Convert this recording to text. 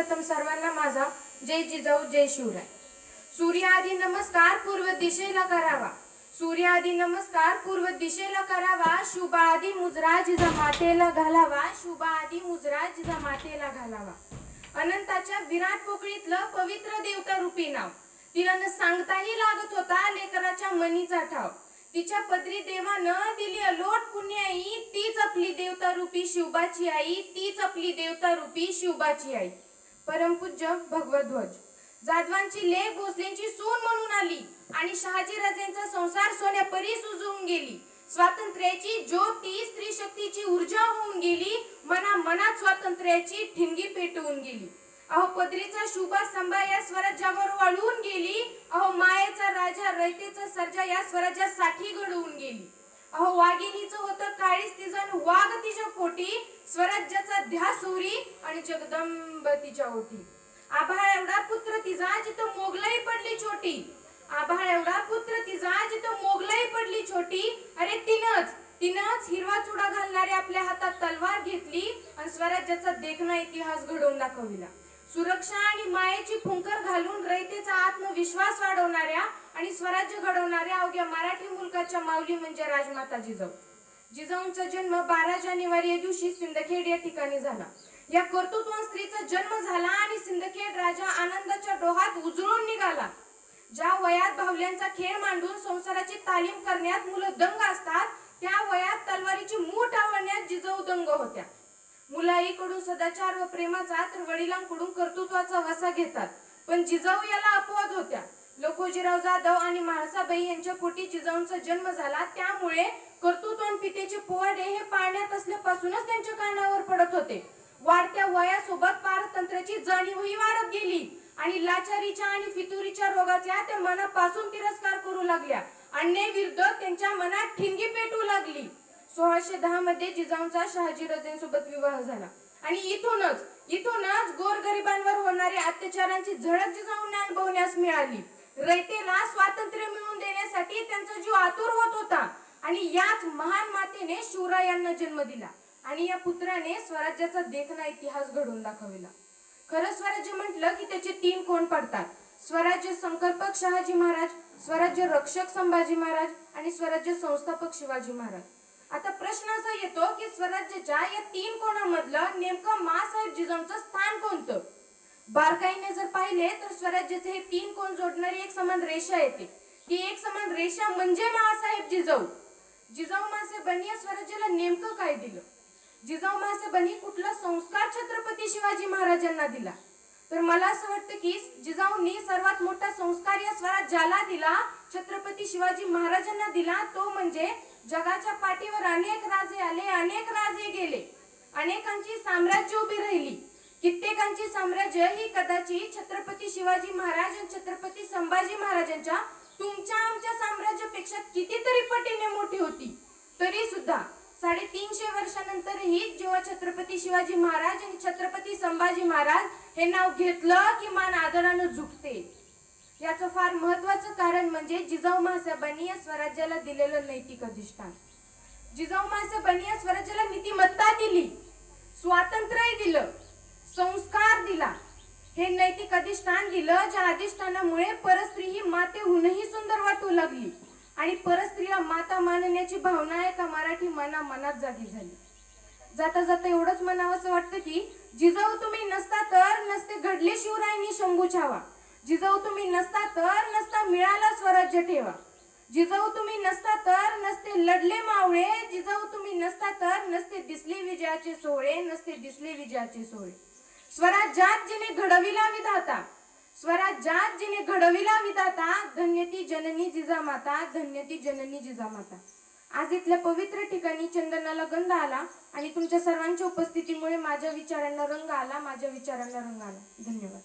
सर्वप्रथम सर्वांना माझा जय जिजाऊ जय शिवराय. सूर्याआधी नमस्कार पूर्व दिशेला करावा. सूर्याआधी नमस्कार पूर्व दिशेला करावा. शुभाआधी मुजरा जिजा मातेला घालावा. शुभाआधी मुजरा जिजा मातेला घालावा. अनंताच्या विराट पोकळीतलं पवित्र देवता रूपी नाव. तिला न सांगताही लागत होता लेकराच्या मनीचा ठाव. तिच्या पदरी देवानं दिली अलोट पुण्याई तीच आपली देवता रूपी शिवबाची आई. तीच आपली देवता रूपी शिवबाची आई. परमपूज्य भगवध्वज जाधवांची ले भोसलेंची सून म्हणून आली आणि शहाजी राजेंचा संसार सोन्यापरी सुजवून गेली. स्वातंत्र्याची ज्योती स्त्री शक्तीची ऊर्जा होऊन गेली. मना मनात स्वातंत्र्याची ठिणगी पेटवून गेली. अहो पदरीचा शुभा संभा या स्वराज्यावर वाळून गेली. अहो मायेचा राजा रयतेचा सर्जा या स्वराज्यासाठी घडवून गेली. अहो वाघिणीचं होतं काळीच तिजन वाघ तिच्या पोटी स्वराज्याचा ध्यास होरी आणि जगदंब तिच्या ओठी आभाळ एवढा पुत्र तिचा जिथं मोगलाई पडली छोटी. आभाळ एवढा पुत्र तिचा जिथं मोगलाई पडली छोटी. अरे तिनच तिनंच हिरवा चुडा घालणारे आपल्या हातात तलवार घेतली आणि स्वराज्याचा देखणा इतिहास घडवून दाखविला. सुरक्षा आणि मायेची फुंकर घालून रयतेचा आत्मविश्वास वाढवणाऱ्या आणि स्वराज्य घडवणाऱ्या अवघ्या मराठी मुलकाच्या माऊली म्हणजे राजमाता जिजाऊ. जिजाऊंचा जन्म बारा जानेवारी या दिवशी सिंदखेड या ठिकाणी झाला. या कर्तृत्व स्त्रीचा जन्म झाला आणि सिंदखेड राजा आनंदाच्या डोहात उजळून निघाला. ज्या वयात भावल्यांचा खेळ मांडून संसाराची तालीम करण्यात मुलं दंग असतात त्या वयात तलवारीची मूठ आवडण्यात जिजाऊ दंग होत्या. मुलाईकडून सदाचार व प्रेमाचा तर वडिलांकडून कर्तृत्वाचा वसा घेतात. पण जिजाऊ याला अपवाद होत्या. लोकोजीराव जाधव आणि म्हाळसाबाई यांच्या पोटी जिजाऊंचा जन्म झाला. त्यामुळे कर्तृत्वान पितेचे पोवाडे हे पाळण्यात असल्यापासूनच त्यांच्या कानावर पडत होते. वाढत्या वयासोबत पारतंत्र्याची जाणीवही वाढत गेली आणि लाचारीच्या आणि फितुरीच्या रोगाच्या त्या मनापासून तिरस्कार करू लागल्या. अन्यायविरुद्ध त्यांच्या मनात ठिणगी पेटू लागली. सोळाशे दहा मध्ये जिजाऊंचा शहाजी रजेंसोबत विवाह झाला. आणि इथूनच इथूनच गोरगरिबांवर होणारे अत्याचारांची झडक जिजाऊंना अनुभवण्यास मिळाली. रयतेला स्वातंत्र्य मिळवून देण्यासाठी त्यांचा जीव आतुर होत होता आणि याच महान मातेने शिवरायांना जन्म दिला आणि या पुत्राने स्वराज्याचा देखणा इतिहास घडवून दाखविला. खरं स्वराज्य म्हटलं की त्याचे तीन कोण पडतात? स्वराज्य संकल्पक शहाजी महाराज स्वराज्य रक्षक संभाजी महाराज आणि स्वराज्य संस्थापक शिवाजी महाराज. आता प्रश्न असा येतो की स्वराज्याच्या या तीन कोणामधलं नेमकं मासाहेब जिजाऊंचं स्थान कोणतं? बारकाईने जर पाहिले तर स्वराज्याचे हे तीन कोण जोडणारी एक समान रेषा येते. ती एक समान रेषा म्हणजे महासाहेब जिजाऊ. जिजाऊ मासाहेबांनी या स्वराज्याला नेमकं काय दिलं? जिजाऊ मासाहेबांनी कुठला संस्कार छत्रपती शिवाजी महाराजांना दिला? तर मला असं वाटतं की जिजाऊंनी सर्वात मोठा संस्कार या स्वराज्याला दिला छत्रपती शिवाजी महाराजांना दिला तो म्हणजे जगाच्या पाठीवर अनेक राजे आले अनेक राजे गेले. अनेकांची साम्राज्य उभी राहिली. कित्येकांची साम्राज्य ही कदाचित छत्रपती शिवाजी महाराज आणि छत्रपती संभाजी महाराजांच्या तुमच्या आमच्या साम्राज्यापेक्षा कितीतरी पटीने मोठी होती. तरी सुद्धा साडेतीनशे वर्षानंतरही जेव्हा छत्रपती शिवाजी महाराज आणि छत्रपती संभाजी महाराज हे नाव घेतलं की मान आदरानं झुकते. याचं फार महत्वाचं कारण म्हणजे जिजाऊ महासाहेबांनी या स्वराज्याला दिलेलं नैतिक अधिष्ठान. जिजाऊ महासाहेबांनी या स्वराज्याला नीतिमत्ता दिली स्वातंत्र्य दिलं संस्कार दिला. हे नैतिक अधिष्ठान दिलं ज्या अधिष्ठानामुळे परस्त्री ही मातेहूनही सुंदर वाटू लागली आणि परस्त्रीला माता मानण्याची भावना एका मराठी मना मनात जागी झाली. जाता जाता एवढंच म्हणावंसं वाटतं की जिजाऊ तुम्ही नसता तर नसते घडले शिवरायांनी शंभू छावा जिजाऊ तुम्ही नसता तर नसता मिळाला स्वराज्य ठेवा. जिजाऊ तुम्ही नसता तर नसते लढले मावळे. जिजाऊ तुम्ही नसता तर नसते दिसले विजयाचे सोहळे नसते दिसले विजयाचे सोहळे. स्वराज्यात जिने घडविला विधाता स्वराज्यात जिने घडविला विधाता धन्यती जननी जिजामाता धन्यती जननी जिजामाता आज इथल्या पवित्र ठिकाणी चंदनाला गंध आला आणि तुमच्या सर्वांच्या उपस्थितीमुळे माझ्या विचारांना रंग आला माझ्या विचारांना रंग आला. धन्यवाद.